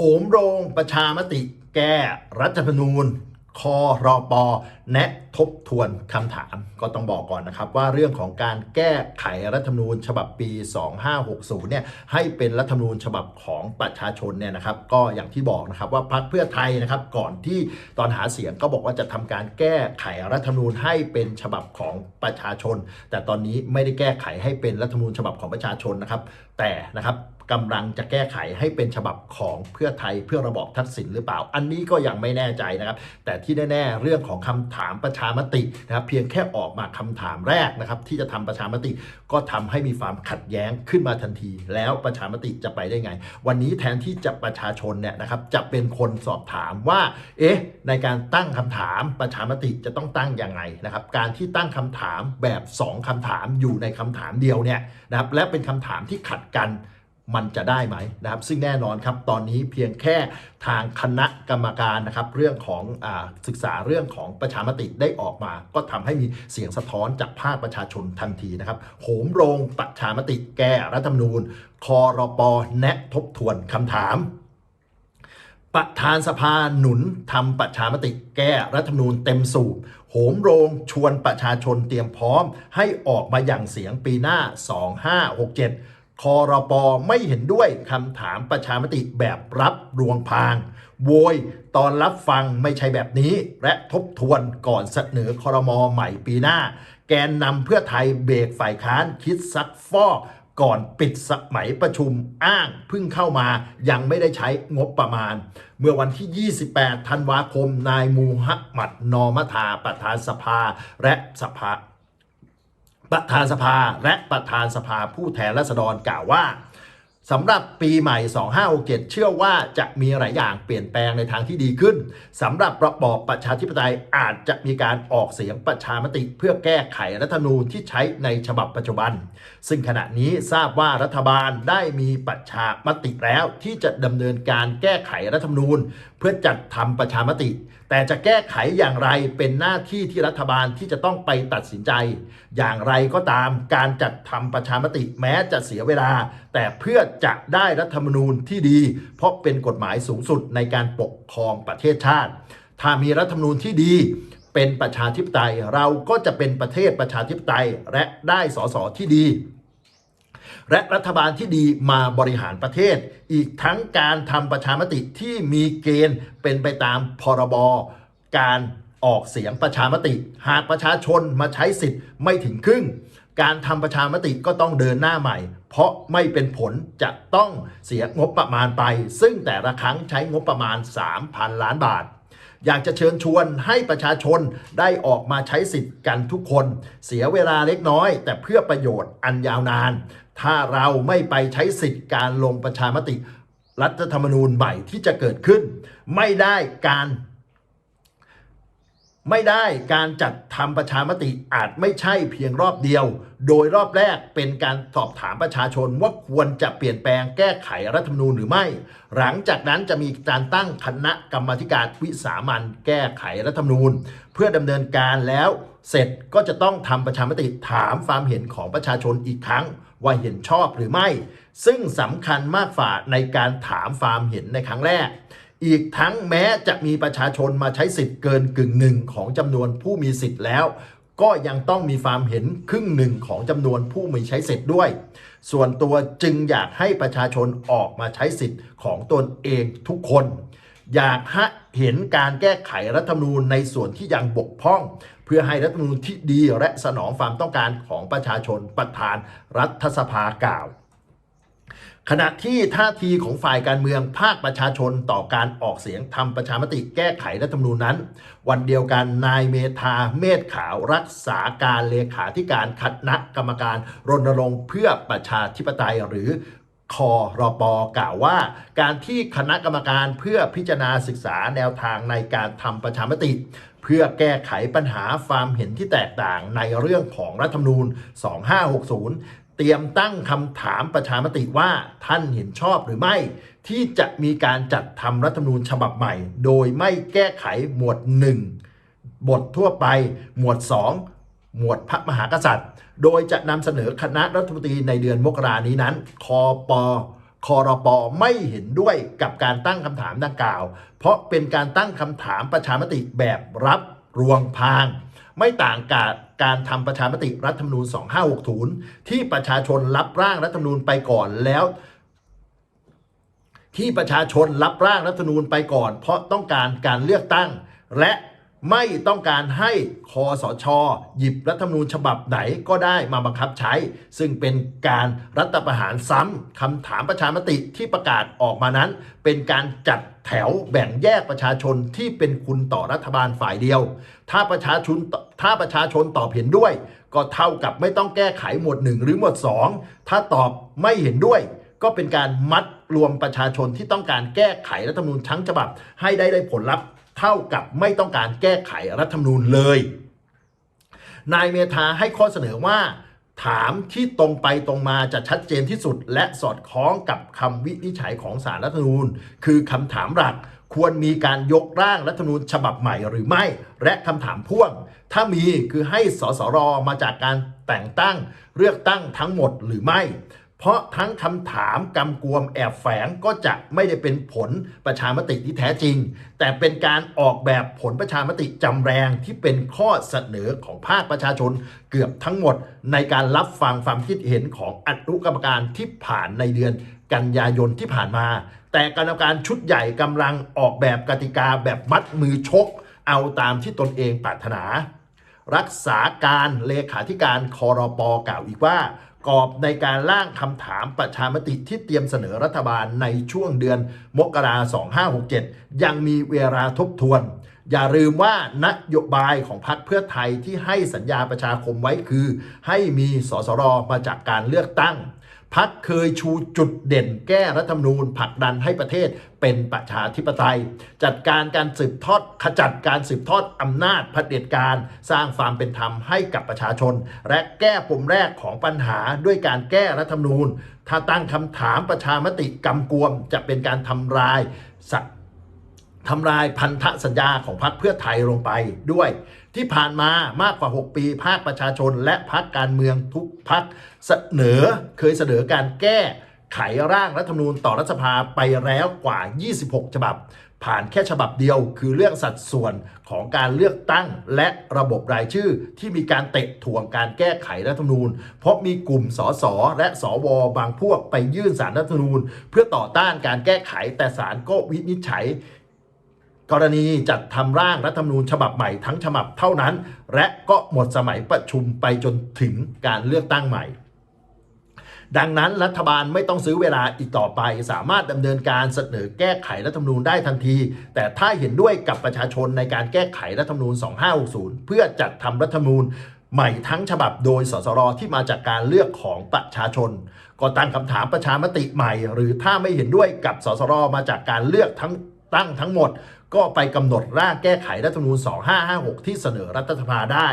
โหมโรงประชามติแก้รัฐธรรมนูญคอรอปอแนะทบทวนคำถามก็ต้องบอกก่อนนะครับว่าเรื่องของการแก้ไขรัฐธรรมนูญฉบับปี 2560 เนี่ยให้เป็นรัฐธรรมนูญฉบับของประชาชนเนี่ยนะครับก็อย่างที่บอกนะครับว่าพรรคเพื่อไทยนะครับก่อนที่ตอนหาเสียงก็บอกว่าจะทำการแก้ไขรัฐธรรมนูญให้เป็นฉบับของประชาชน แต่ตอนนี้ไม่ได้แก้ไขให้เป็นรัฐธรรมนูญฉบับของประชาชนนะครับแต่นะครับ กำลังจะแก้ไขให้เป็นฉบับของเพื่อไทยเพื่อระบอบทักษิณหรือเปล่า อันนี้ก็ยังไม่แน่ใจนะครับ แต่ที่แน่ๆเรื่องของคำถามประชามตินะครับเพียงแค่ออกมาคำถามแรกนะครับที่จะทำประชามติ ก็ทำให้มีความขัดแย้งขึ้นมาทันที แล้วประชามติจะไปได้ไง วันนี้แทนที่จะประชาชนเนี่ยนะครับจะเป็นคนสอบถามว่าเอ๊ะในการตั้งคำถามประชามติจะต้องตั้งยังไงนะครับการที่ตั้งคำถามแบบ 2คำถามอยู่ในคำถามเดียวเนี่ยนะครับและเป็นคำถามที่ขัดกัน มันจะได้ไหมนะครับ ซึ่งแน่นอนครับตอนนี้เพียงแค่ทางคณะกรรมการนะครับเรื่องของอศึกษาเรื่องของประชามติได้ออกมา ก็ทำให้มีเสียงสะท้อนจากภาคประชาชนทันทีนะครับโหมโรงประชามติแก้รัฐธรรมนูญคอรปแนะทบทวนคำถามประธานสภาหนุนทำประชามติแก้รัฐธรรมนูญเต็มสูบโหมโรงชวนประชาชนเตรียมพร้อม ให้ออกมาอย่างเสียงปีหน้า 2567 คอรปไม่เห็นด้วยคำถามประชามติแบบรับรวงพาง โวยตอนรับฟังไม่ใช่แบบนี้ และทบทวนก่อนเสนอคอรมอใหม่ปีหน้า แกนนำเพื่อไทยเบรกฝ่ายค้านคิดซักฟอกก่อนปิดสมัยประชุมอ้างเพิ่งเข้ามายังไม่ได้ใช้งบประมาณ เมื่อวันที่ 28 ธันวาคม นายมูฮัมหมัดนอมทาประธานสภา และสภา ประธานสภาและประธานสภาผู้แทนราษฎรกล่าวว่า สำหรับปีใหม่ 2567 เชื่อว่าจะมีหลายอย่างเปลี่ยนแปลงในทางที่ดีขึ้นสำหรับระบอบประชาธิปไตยอาจจะมีการออกเสียงประชามติเพื่อแก้ไขรัฐธรรมนูญที่ใช้ในฉบับปัจจุบัน ซึ่งขณะนี้ทราบว่ารัฐบาลได้มีประชามติแล้วที่จะดำเนินการแก้ไขรัฐธรรมนูญ เพื่อจัดทำประชามติ แต่จะแก้ไขอย่างไรเป็นหน้าที่ที่รัฐบาลที่จะต้องไปตัดสินใจ อย่างไรก็ตามการจัดทำประชามติแม้จะเสียเวลา แต่เพื่อจะได้รัฐธรรมนูญที่ดี เพราะเป็นกฎหมายสูงสุดในการปกครองประเทศชาติ ถ้ามีรัฐธรรมนูญที่ดี เป็นประชาธิปไตย เราก็จะเป็นประเทศประชาธิปไตยและได้สสที่ดี และรัฐบาลที่ดีมาบริหารประเทศ อีกทั้งการทำประชามติที่มีเกณฑ์เป็นไปตามพรบการออกเสียงประชามติ หากประชาชนมาใช้สิทธิ์ไม่ถึงครึ่ง การทำประชามติก็ต้องเดินหน้าใหม่ เพราะไม่เป็นผลจะต้องเสียงบประมาณไป ซึ่งแต่ละครั้งใช้งบประมาณ 3,000 ล้านบาท อยากจะเชิญชวนให้ประชาชนได้ออกมาใช้สิทธิ์กันทุกคน เสียเวลาเล็กน้อย แต่เพื่อประโยชน์อันยาวนาน ถ้าเราไม่ไปใช้สิทธิ์การลงประชามติ รัฐธรรมนูญใหม่ที่จะเกิดขึ้น ไม่ได้การ ไม่ได้การจัดทำประชามติอาจไม่ใช่เพียงรอบเดียว โดยรอบแรกเป็นการสอบถามประชาชนว่าควรจะเปลี่ยนแปลงแก้ไขรัฐธรรมนูญหรือไม่ หลังจากนั้นจะมีการตั้งคณะกรรมการวิสามันแก้ไขรัฐธรรมนูญ เพื่อดำเนินการแล้วเสร็จก็จะต้องทำประชามติถามความเห็นของประชาชนอีกครั้ง ว่าเห็นชอบหรือไม่ ซึ่งสำคัญมากฝ่าในการถามความเห็นในครั้งแรก อีกทั้งแม้จะมีประชาชนมาใช้สิทธิ์เกินกึ่งหนึ่งของจำนวนผู้มีสิทธิ์แล้ว ก็ยังต้องมีความเห็นครึ่งหนึ่งของจำนวนผู้มีใช้สิทธิ์ด้วย ส่วนตัวจึงอยากให้ประชาชนออกมาใช้สิทธิ์ของตนเองทุกคน อยากหเห็นการแก้ไขรัฐธรรมนูญในส่วนที่ยังบกพร่อง เพื่อให้รัฐธรรมนูญที่ดีและสนองความต้องการของประชาชนประธานรัฐสภากล่าว ขณะที่ท่าทีของฝ่ายการเมืองภาคประชาชนต่อการออกเสียงทำประชามติแก้ไขรัฐธรรมนูญนั้น วันเดียวกันนายเมธาเมธขาวรักษาการเลขาธิการคณะกรรมการรณรงค์เพื่อประชาธิปไตยหรือคอรปกล่าวว่า การที่คณะกรรมการเพื่อพิจารณาศึกษาแนวทางในการทำประชามติ เพื่อแก้ไขปัญหาความเห็นที่แตกต่างในเรื่องของรัฐธรรมนูญ 2560 เตรียมตั้งคำถามประชามติว่าท่านเห็นชอบหรือไม่ ที่จะมีการจัดทำรัฐธรรมนูญฉบับใหม่ โดยไม่แก้ไขหมวด 1 บททั่วไป หมวด 2 หมวดพระมหากษัตริย์ โดยจะนำเสนอคณะรัฐมนตรีในเดือนมกรานี้นั้น คอปคคอรปไม่เห็นด้วยกับการตั้งคำถามดังกล่าว เพราะเป็นการตั้งคำถามประชามติแบบรับรวงพาง ไม่ต่างกับ การทำประชามติรัฐธรรมนูญ 2560 ที่ประชาชนรับร่างรัฐธรรมนูญไปก่อนแล้ว ที่ประชาชนรับร่างรัฐธรรมนูญไปก่อน เพราะต้องการการเลือกตั้ง และ ไม่ต้องการให้คอสช หยิบรัฐธรรมนูญฉบับไหนก็ได้มาบังคับใช้ ซึ่งเป็นการรัฐประหารซ้ำคำถามประชามติที่ประกาศออกมานั้น เป็นการจัดแถวแบ่งแยกประชาชนที่เป็นคุณต่อรัฐบาลฝ่ายเดียว ถ้าประชาชนถ้าประชาชนตอบเห็นด้วย ก็เท่ากับไม่ต้องแก้ไขหมวดหนึ่งหรือหมวดสองถ้าตอบไม่เห็นด้วยก็เป็นการมัดรวมประชาชนที่ต้องการแก้ไขรัฐธรรมนูญทั้งฉบับ ให้ได้ได้ผลลัพธ์ เท่ากับไม่ต้องการแก้ไขรัฐธรรมนูญเลย นายเมธาให้ข้อเสนอว่าถามที่ตรงไปตรงมาจะชัดเจนที่สุด และสอดคล้องกับคำวินิจฉัยของสารรัฐธรรมนูญ คือคำถามหลักควรมีการยกร่างรัฐธรรมนูญฉบับใหม่หรือไม่ และคำถามพ่วง ถ้ามีคือให้สสรมาจากการแต่งตั้งเลือกตั้งทั้งหมดหรือไม่ เพราะทั้งคำถามกำกวมแอบแฝงก็จะไม่ได้เป็นผลประชามติที่แท้จริง แต่เป็นการออกแบบผลประชามติจำแรงที่เป็นข้อเสนอของภาคประชาชนเกือบทั้งหมด ในการรับฟังความคิดเห็นของอนุกรรมการที่ผ่านในเดือนกันยายนที่ผ่านมา แต่กรรมการชุดใหญ่กำลังออกแบบกติกาแบบมัดมือชก เอาตามที่ตนเองปรารถนา รักษาการเลขาธิการคอรปกล่าวอีกว่า กรอบในการร่างคำถามประชามติที่เตรียมเสนอรัฐบาลในช่วงเดือนมกราคม2567 ยังมีเวลาทบทวน อย่าลืมว่านโยบายของพรรคเพื่อไทยที่ให้สัญญาประชาคมไว้คือ ให้มีสสรมาจากการเลือกตั้ง พักเคยชูจุดเด่นแก้รัฐธรรมนูญผลักดันให้ประเทศเป็นประชาธิปไตย จัดการการสืบทอดขจัดการสืบทอดอำนาจเผด็จการ สร้างความเป็นธรรมให้กับประชาชน และแก้ปมแรกของปัญหาด้วยการแก้รัฐธรรมนูญ ถ้าตั้งคำถามประชามติกำกวมจะเป็นการทำลายสั ทำลายพันธสัญญาของพรรคเพื่อไทยลงไปด้วย ที่ผ่านมามากกว่า 6 ปี ภาคประชาชนและพรรคการเมืองทุกพรรคเสนอเคยเสนอการแก้ไขร่างรัฐธรรมนูญต่อรัฐสภาไปแล้วกว่า 26 ฉบับ ผ่านแค่ฉบับเดียวคือเรื่องสัดส่วนของการเลือกตั้งและระบบรายชื่อที่มีการเตะถ่วงการแก้ไขรัฐธรรมนูญ เพราะมีกลุ่มสสและสวบางพวกไปยื่นสารรัฐธรรมนูญ เพื่อต่อต้านการแก้ไขแต่ศาลก็วินิจฉัย กรณีจัดทำร่างรัฐธรรมนูญฉบับใหม่ทั้งฉบับเท่านั้น และก็หมดสมัยประชุมไปจนถึงการเลือกตั้งใหม่ ดังนั้นรัฐบาลไม่ต้องซื้อเวลาอีกต่อไป สามารถดำเนินการเสนอแก้ไขรัฐธรรมนูญได้ทันที แต่ถ้าเห็นด้วยกับประชาชนในการแก้ไขรัฐธรรมนูญ 2560 เพื่อจัดทำรัฐธรรมนูญใหม่ทั้งฉบับโดยสสรที่มาจากการเลือกของประชาชน ก็ตั้งคำถามประชามติใหม่ หรือถ้าไม่เห็นด้วยกับสสรมาจากการเลือกทั้งตั้งทั้งหมด ก็ไปกำหนดร่างแก้ไขรัฐธรรมนูญ 2556 ที่เสนอรัฐสภาได้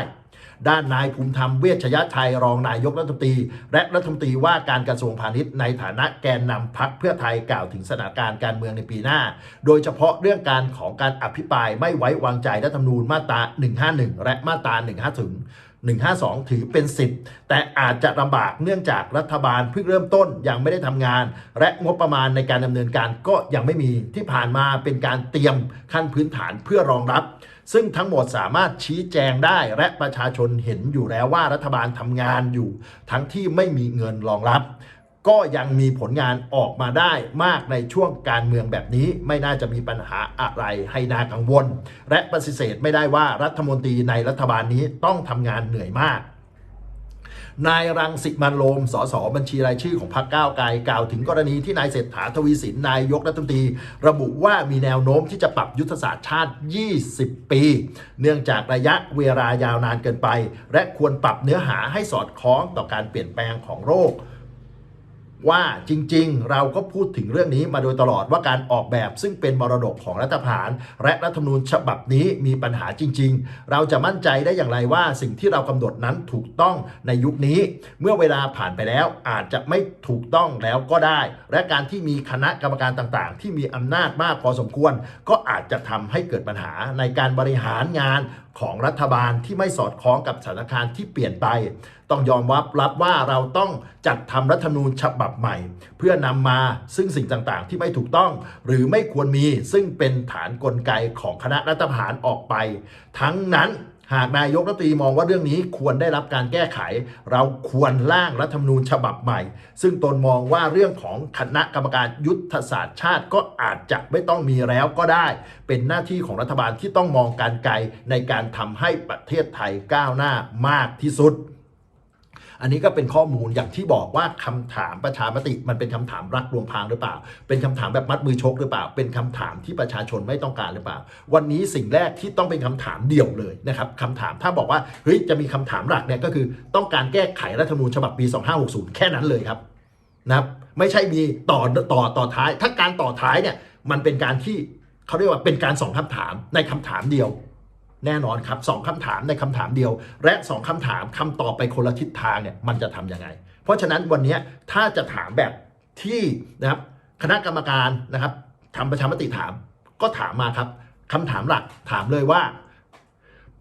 ด้านนายภูมิธรรมเวชยชัยรองนายกรัฐมนตรี และรัฐมนตรีว่าการกระทรวงพาณิชย์ในฐานะแกนนำพักเพื่อไทยกล่าวถึงสถานการณ์การเมืองในปีหน้า โดยเฉพาะเรื่องการของการอภิปรายไม่ไว้วางใจรัฐธรรมนูญมาตรา 151 และมาตรา 150 152 ถือเป็นสิทธิ์แต่อาจจะลำบากเนื่องจากรัฐบาลเพิ่งเริ่มต้นยังไม่ได้ทำงาน และงบประมาณในการดำเนินการก็ยังไม่มีที่ผ่านมาเป็นการเตรียมขั้นพื้นฐานเพื่อรองรับ ซึ่งทั้งหมดสามารถชี้แจงได้และประชาชนเห็นอยู่แล้วว่ารัฐบาลทำงานอยู่ ทั้งที่ไม่มีเงินรองรับ ก็ยังมีผลงานออกมาได้มากในช่วงการเมืองแบบนี้ไม่น่าจะมีปัญหาอะไรให้น่ากังวล และปฏิเสธไม่ได้ว่ารัฐมนตรีในรัฐบาลนี้ต้องทำงานเหนื่อยมากนายรังสิมันโรมสสบัญชีรายชื่อของพรรคก้าวไกลกล่าวถึงกรณีที่นายเศรษฐาทวีสินนายกรัฐมนตรี ระบุว่ามีแนวโน้มที่จะปรับยุทธศาสตร์ชาติ 20 ปี เนื่องจากระยะเวลายาวนานเกินไป และควรปรับเนื้อหาให้สอดคล้องต่อการเปลี่ยนแปลงของโรค ว่าจริงๆ เราก็พูดถึงเรื่องนี้มาโดยตลอดว่าการออกแบบซึ่งเป็นมรดกของรัฐประหารและรัฐธรรมนูญฉบับนี้มีปัญหาจริง ๆ เราจะมั่นใจได้อย่างไรว่าสิ่งที่เรากำหนดนั้นถูกต้องในยุคนี้ เมื่อเวลาผ่านไปแล้วอาจจะไม่ถูกต้องแล้วก็ได้ และการที่มีคณะกรรมการต่างๆ ที่มีอำนาจมากพอสมควร ก็อาจจะทำให้เกิดปัญหาในการบริหารงาน ของรัฐบาลที่ไม่สอดคล้องกับสถานการณ์ที่เปลี่ยนไป ต้องยอมรับรับว่าเราต้องจัดทำรัฐธรรมนูญฉบับใหม่ เพื่อนำมาซึ่งสิ่งต่างๆ ที่ไม่ถูกต้อง หรือไม่ควรมีซึ่งเป็นฐานกลไกของคณะรัฐประหารออกไป ทั้งนั้น หากนายกรัฐมนตรีมองว่าเรื่องนี้ควรได้รับการแก้ไข เราควรร่างรัฐธรรมนูญฉบับใหม่ ซึ่งตนมองว่าเรื่องของคณะกรรมการยุทธศาสตร์ชาติก็อาจจะไม่ต้องมีแล้วก็ได้ เป็นหน้าที่ของรัฐบาลที่ต้องมองการไกลในการทำให้ประเทศไทยก้าวหน้ามากที่สุด อันนี้ก็เป็นข้อมูลอย่างที่บอกว่าคำถามประชามติมันเป็นคำถามรักลวงพางหรือเปล่า เป็นคำถามแบบมัดมือชกหรือเปล่า เป็นคำถามที่ประชาชนไม่ต้องการหรือเปล่า วันนี้สิ่งแรกที่ต้องเป็นคำถามเดี่ยวเลยนะครับคำถามถ้าบอกว่าเฮ้ยจะมีคำถามหลักเนี่ยก็คือต้องการแก้ไขรัฐธรรมนูญฉบับปี 2560 แค่นั้นเลยครับนะครับไม่ใช่มีต่อต่อต่อท้าย ถ้าการต่อท้ายเนี่ยมันเป็นการที่เขาเรียกว่าเป็นการสองคำถามในคำถามเดียว แน่นอนครับสองคำถามในคำถามเดียว และสองคำถามคำตอบไปคนละทิศทางเนี่ยมันจะทำยังไง เพราะฉะนั้นวันนี้ถ้าจะถามแบบที่นะครับคณะกรรมการนะครับทำประชามติถามก็ถามมาครับคำถามหลักถามเลยว่า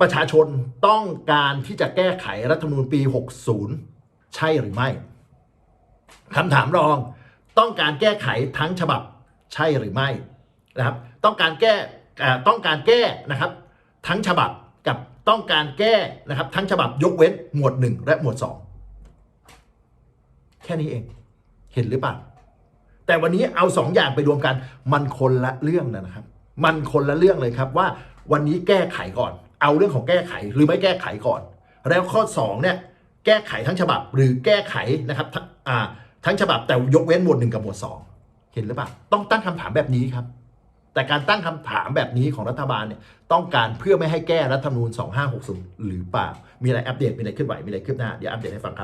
ประชาชนต้องการที่จะแก้ไขรัฐธรรมนูญปี 60 ใช่หรือไม่คำถามรองต้องการแก้ไขทั้งฉบับใช่หรือไม่นะครับ ต้องการแก้ต้องการแก้นะครับ ทั้งฉบับกับต้องการแก้นะครับ ทั้งฉบับยกเว้นหมวด 1 และหมวด 2 แค่นี้เองเห็นหรือเปล่า แต่วันนี้เอาสองอย่างไปรวมกัน มันคนละเรื่องนะครับ มันคนละเรื่องเลยครับว่าวันนี้แก้ไขก่อน เอาเรื่องของแก้ไขหรือไม่แก้ไขก่อน แล้วข้อ2เนี่ยแก้ไขทั้งฉบับหรือแก้ไขนะครับทั้งฉบับแต่ยกเว้นหมวดหนึ่งกับหมวด 2 เห็นหรือเปล่าต้องตั้งคำถามแบบนี้ครับ แต่การตั้งคำถามแบบนี้ของรัฐบาลเนี่ยต้องการเพื่อไม่ให้แก้รัฐธรรมนูญ 2560 หรือเปล่า มีอะไรอัปเดต มีอะไรขึ้นไหว มีอะไรขึ้นหน้า เดี๋ยวอัปเดตให้ฟังครับ